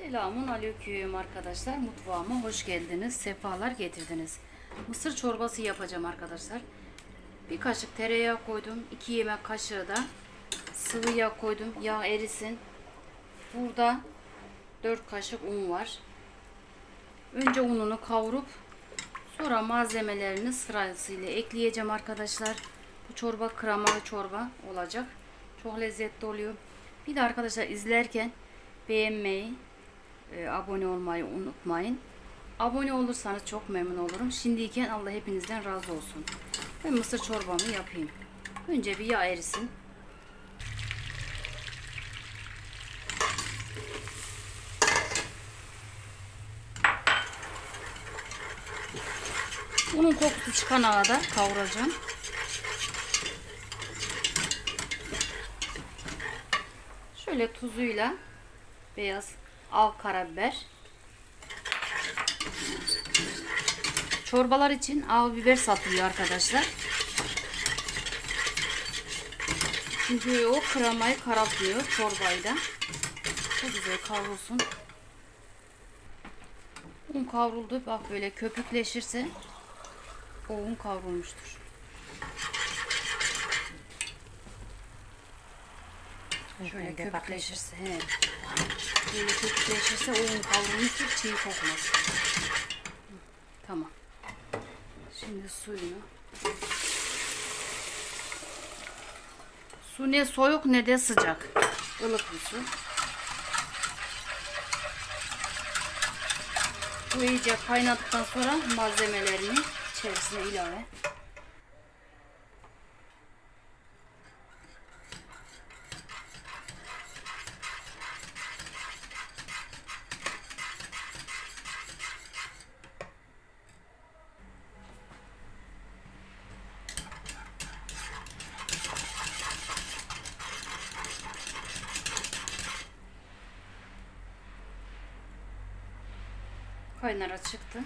Selamun aleyküm arkadaşlar. Mutfağıma hoş geldiniz. Sefalar getirdiniz. Mısır çorbası yapacağım arkadaşlar. Bir kaşık tereyağı koydum. 2 yemek kaşığı da sıvı yağ koydum. Yağ erisin. Burada 4 kaşık un var. Önce ununu kavurup sonra malzemelerini sırasıyla ekleyeceğim arkadaşlar. Bu çorba kremalı çorba olacak. Çok lezzetli oluyor. Bir de arkadaşlar izlerken beğenmeyi, e, abone olmayı unutmayın. Abone olursanız çok memnun olurum. Şimdiyken Allah hepinizden razı olsun. Ben mısır çorbamı yapayım. Önce bir yağ erisin. Bunun kokusu çıkana kadar kavuracağım. Şöyle tuzuyla beyaz al karabiber. Çorbalar için al biber satılıyor arkadaşlar. Çünkü o kremayı karartmıyor çorbayı da. Çok güzel kavrulsun. Un kavruldu. Bak böyle köpükleşirse o un kavrulmuştur. Şöyle köpükleşirse, he. Böyle köpükleşirse o un kavrulmuştur, çiğ kokmaz. Tamam. Şimdi suyunu. Su ne soğuk ne de sıcak. Ilık bir su. Bu iyice kaynadıktan sonra malzemelerini içerisine ilave. Kaynara çıktı.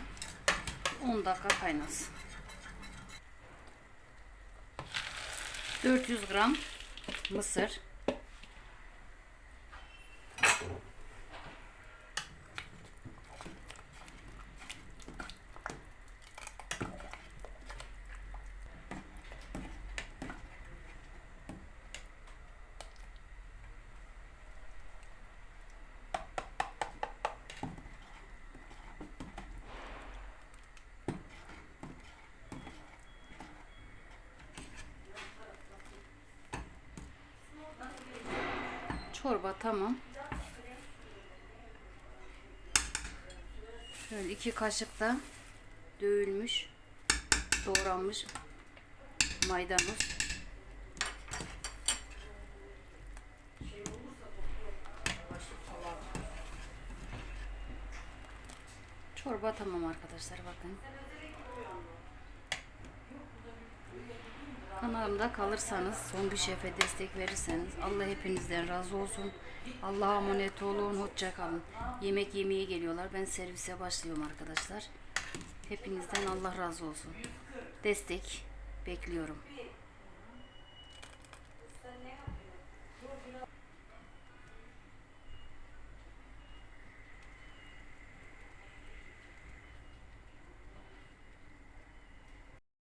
10 dakika kaynasın. 400 gram mısır. Çorba tamam. Şöyle iki kaşık da dövülmüş, doğranmış maydanoz. Çorba tamam arkadaşlar bakın. Kanalımda kalırsanız, son bir şefe destek verirseniz Allah hepinizden razı olsun. Allah'a emanet olun, hoşça kalın. Yemek yemeye geliyorlar. Ben servise başlıyorum arkadaşlar. Hepinizden Allah razı olsun. Destek bekliyorum.